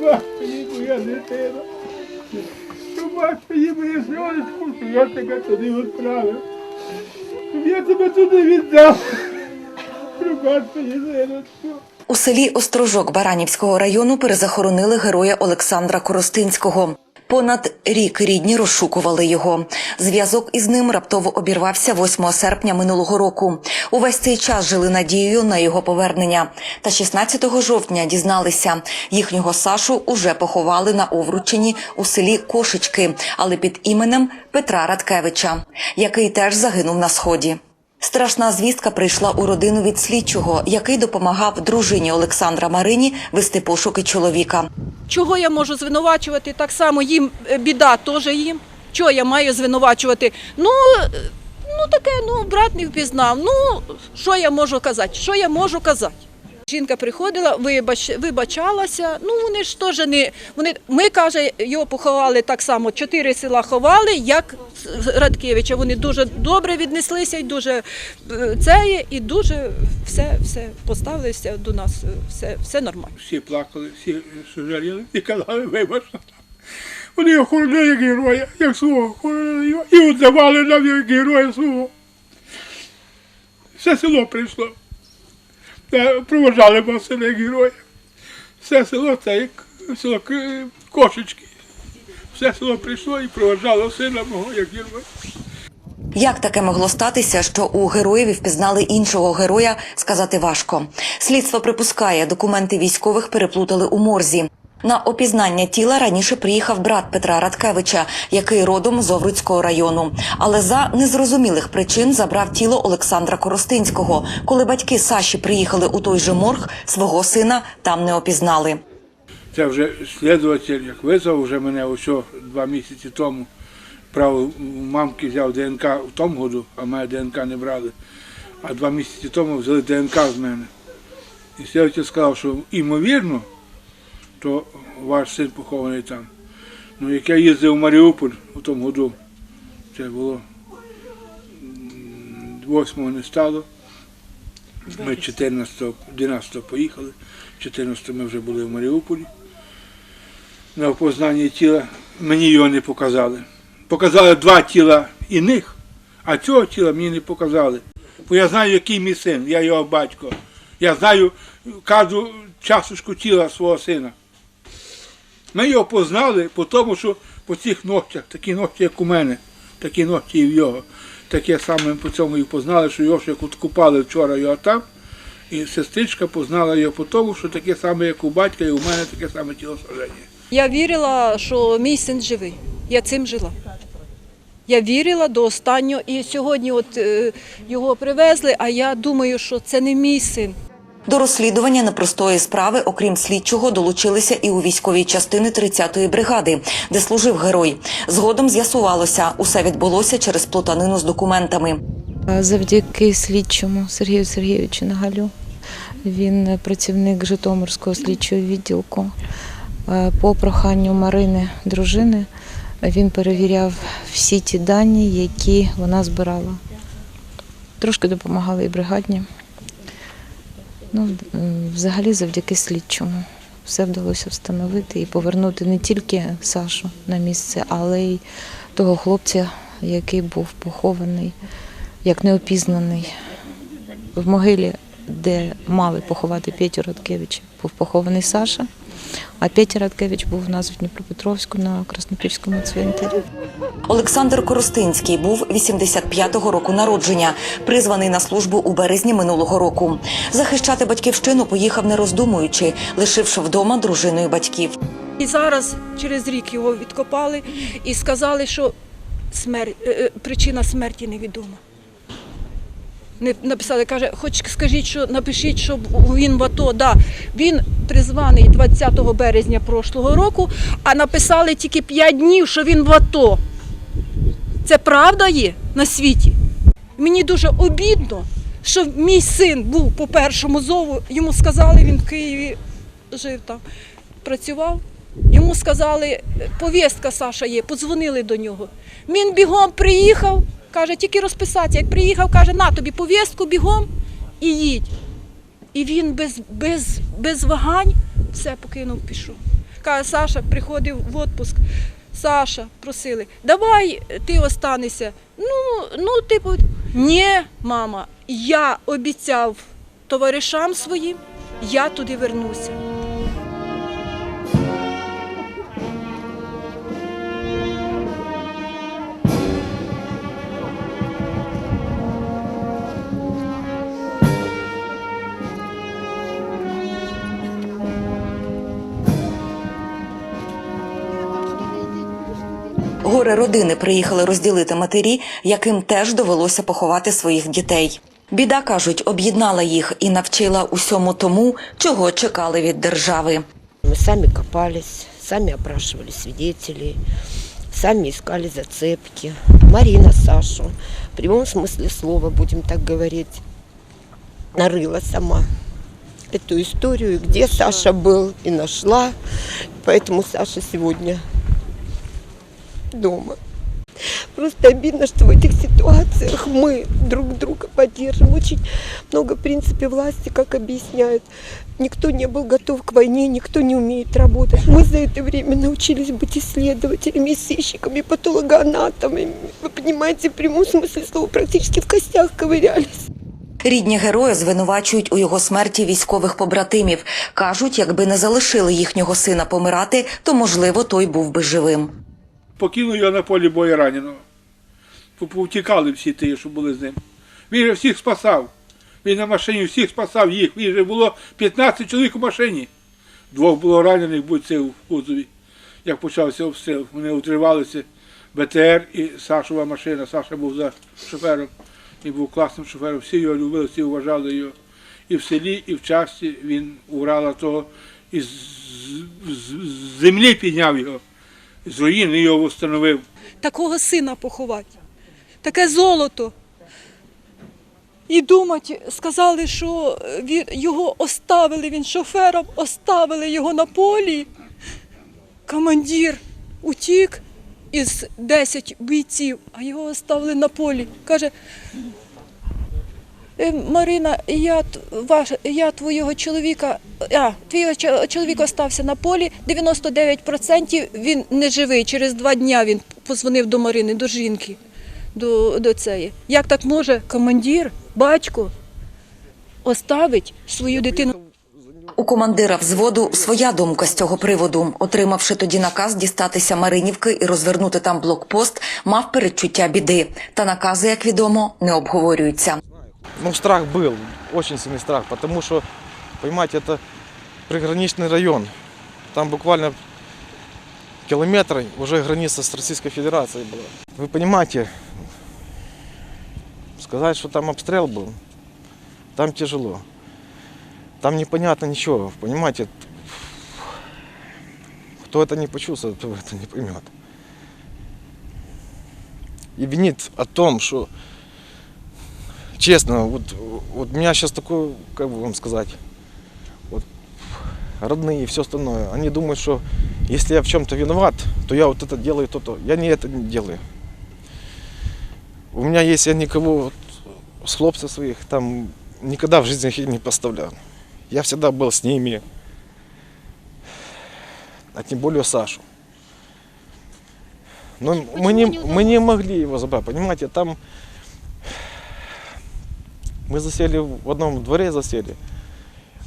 Мені, моя дитина. Мені, моє сонечко, що я тебе туди відправив. Я тебе туди віддав. У селі Острожок Баранівського району перезахоронили героя Олександра Коростинського. Понад рік рідні розшукували його. Зв'язок із ним раптово обірвався 8 серпня минулого року. Увесь цей час жили надією на його повернення. Та 16 жовтня дізналися, їхнього Сашу уже поховали на Овручині у селі Кошечки, але під іменем Петра Радкевича, який теж загинув на сході. Страшна звістка прийшла у родину від слідчого, який допомагав дружині Олександра Марині вести пошуки чоловіка. Чого я можу звинувачувати? Так само їм е, біда теж їм. Чого я маю звинувачувати? Ну, е, ну таке, ну, брат не впізнав. Ну, що я можу казати? Що я можу казати? Жінка приходила, вибач, вибачалася. Ну вони ж теж не вони. Ми каже, його поховали так само. Чотири села ховали, як Радкевича. Вони дуже добре віднеслися і дуже е, це і дуже все, все поставилися до нас. е, Все, все нормально. Всі плакали, всі жаліли і казали, вибач. Вони його як героя, як свого хоронили його. І віддавали нам як героя свого. Все село прийшло. Та проважали нас як героя. Все село це як село Кошечки. Все село прийшло і проважало сина мого як героя. Як таке могло статися, що у героїв впізнали іншого героя, сказати важко. Слідство припускає, документи військових переплутали у морзі. На опізнання тіла раніше приїхав брат Петра Радкевича, який родом з Овруцького району. Але за незрозумілих причин забрав тіло Олександра Коростинського. Коли батьки Саші приїхали у той же морг, свого сина там не опізнали. Це вже слідуватель, як визвав вже мене ось два місяці тому. Право мамки взяв ДНК в тому году, а мене ДНК не брали. А два місяці тому взяли ДНК з мене. І слідуватель сказав, що ймовірно, то ваш син похований там. Ну, як я їздив у Маріуполь у тому году, це було 8 не стало. Ми 14-го, 11-го поїхали, 14-го ми вже були в Маріуполі. На опознанні тіла мені його не показали. Показали два тіла іних, а цього тіла мені не показали. Бо я знаю, який мій син, я його батько. Я знаю кожну чашечку тіла свого сина. Ми його познали по тому, що по цих ногтях, такі ногті, як у мене, такі ногті і в його. Таке саме по цьому і познали, що його ще от купали вчора його там. І сестричка познала його по тому, що таке саме, як у батька, і у мене таке саме тілосложення. Я вірила, що мій син живий. Я цим жила. Я вірила до останнього. І сьогодні от е, його привезли, а я думаю, що це не мій син. До розслідування непростої справи, окрім слідчого, долучилися і у військовій частини 30-ї бригади, де служив герой. Згодом з'ясувалося, усе відбулося через плутанину з документами. Завдяки слідчому Сергію Сергійовичу Нагалю. Він працівник Житомирського слідчого відділку. Е, По проханню Марини, дружини, він перевіряв всі ті дані, які вона збирала. Трошки допомагали і бригадні. Ну, е, взагалі, завдяки слідчому. Все вдалося встановити і повернути не тільки Сашу на місце, але й того хлопця, який був похований як неопізнаний. В могилі, де мали поховати Петю Радкевича, був похований Саша, а Петя Радкевич був у нас в Дніпропетровську на Краснопільському цвинтарі. Олександр Коростинський був 85-го року народження, призваний на службу у березні минулого року. Захищати батьківщину поїхав не роздумуючи, лишивши вдома дружину і батьків. І зараз через рік його відкопали і сказали, що смер... е, е, причина смерті невідома. Не написали, каже, хоч скажіть, що напишіть, що він в АТО. Да, він призваний 20 березня прошлого року, а написали тільки 5 днів, що він в АТО. Це правда є на світі. Мені дуже обідно, що мій син був по першому зову. Йому сказали, він в Києві жив там, працював. Йому сказали, повістка Саша є, подзвонили до нього. Він бігом приїхав, каже, тільки розписатися. Як приїхав, каже, на тобі повістку бігом і їдь. І він без, без, без вагань все покинув, пішов. Каже, Саша приходив в відпуск. Саша просили, давай ти останешся. Ну, ну, типу, ні, мама, я обіцяв товаришам своїм, я туди вернуся. Горе родини приїхали розділити матері, яким теж довелося поховати своїх дітей. Біда кажуть, об'єднала їх і навчила усьому тому, чого чекали від держави. Мы сами копались, сами опрашивали свидетелей, сами искали зацепки. Марина Сашу, в прямом смысле слова, будем так говорить, нарыла сама эту историю, где Саша был и нашла. Поэтому Саша сегодня дома. Просто обидно, что в этих ситуациях мы друг друга поддерживаем. Очень много, в принципе, власти, как объясняют, никто не был готов к войне, никто не умеет работать. Мы за это время научились быть исследователями, сыщиками, патологоанатомами. Вы понимаете, в прямом смысле слова, практически в костях ковырялись. Рідні героя звинувачують у його смерті військових побратимів. Кажуть, якби не залишили їхнього сина помирати, то можливо той був би живим. Покинув його на полі бою раненого. Повтікали всі ті, що були з ним. Він же всіх спасав. Він на машині всіх спасав їх. Він же було 15 чоловік у машині. Двох було ранених будь-це в кузові. Як почався обстріл. Вони утривалися. БТР і Сашова машина. Саша був за шофером. Він був класним шофером. Всі його любили, всі вважали його. І в селі, і в часті він урала того і з землі підняв його. З руїни його встановив. такого сина поховати, таке золото. І думати, сказали, що його оставили, він шофером, оставили його на полі. Командир утік із 10 бійців, а його оставили на полі. Каже, «Е, Марина, я, ваш, я твого чоловіка, а, твій чо- чоловік остався на полі, 99% він не живий. Через два дня він позвонив до Марини, до жінки, до, до цієї. Як так може командир, батько оставить свою дитину? У командира взводу своя думка з цього приводу. Отримавши тоді наказ дістатися Маринівки і розвернути там блокпост, мав передчуття біди. Та накази, як відомо, не обговорюються. Ну, страх был, очень сильный страх, потому что, понимаете, это приграничный район. Там буквально километр уже граница с Российской Федерацией была. Вы понимаете, сказать, что там обстрел был, там тяжело. Там непонятно ничего, понимаете. Кто это не почувствует, кто это не поймет. И винит о том, что Честно, вот, вот у меня сейчас такое, как бы вам сказать, вот, родные и все остальное, они думают, что если я в чем-то виноват, то я вот это делаю, то-то. Я не это не делаю. У меня есть, я никого вот, с хлопцев своих там никогда в жизни их не поставлял. Я всегда был с ними, а тем более Сашу. Но мы не, мы не могли его забрать, понимаете, там мы засели в одном дворе засели.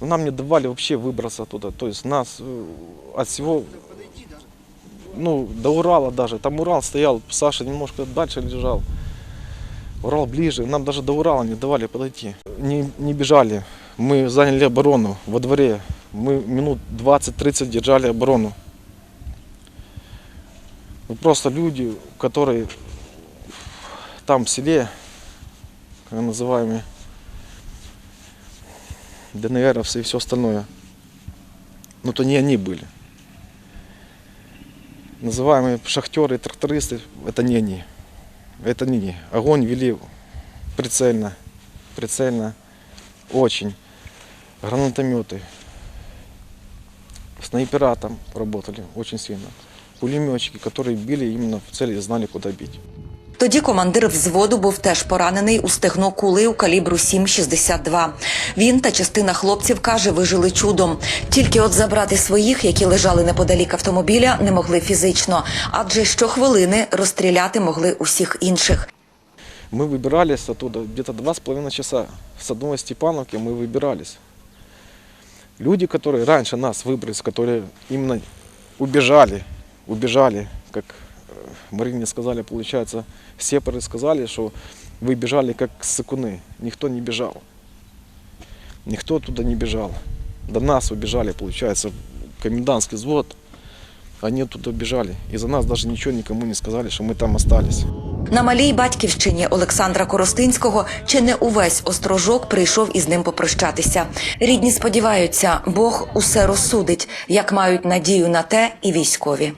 Но нам не давали вообще выбраться оттуда. То есть нас э, от всего, ну, до Урала даже. Там Урал стоял, Саша немножко дальше лежал. Урал ближе. Нам даже до Урала не давали подойти. Не, не бежали. Мы заняли оборону во дворе. Мы минут 20-30 держали оборону. Ну, Просто люди, которые там в селе, как называемые, ДНРовцы и все остальное. Но то не они были. Называемые шахтеры, трактористы, это не они. Это не они. Огонь вели прицельно, прицельно, очень. Гранатометы. Снайпера там работали очень сильно. Пулеметчики, которые били именно в цели знали, куда бить. Тоді командир взводу був теж поранений у стегно кулею калібру 7,62. Він та частина хлопців каже, вижили чудом. Тільки от забрати своїх, які лежали неподалік автомобіля, не могли фізично, адже щохвилини розстріляти могли усіх інших. Мы выбирались оттуда где-то два с половиной часа. С одной Степановки мы выбирались. Люди, которые раньше нас выбрались, которые именно убежали, убежали, как э, Марине сказали, получается, сепары сказали, что вы бежали как сыкуны. Никто не бежал. Никто туда не бежал. До нас убежали, получается, комендантский взвод. Они туда бежали. И за нас даже ничего никому не сказали, что мы там остались. На малій батьківщині Олександра Коростинського чи не увесь острожок прийшов із ним попрощатися. Рідні сподіваються, Бог усе розсудить, як мають надію на те і військові.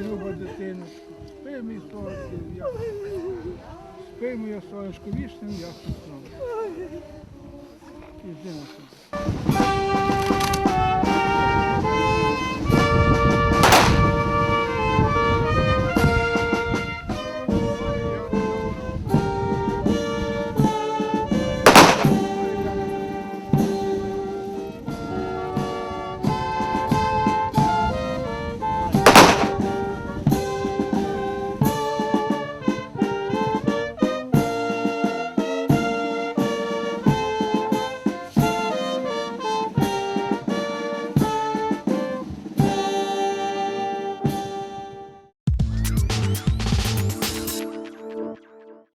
Спи, моя люба дитина, спи, мій сонечко, спи, моє сонечко, вічним ясним сном. Іди на себе.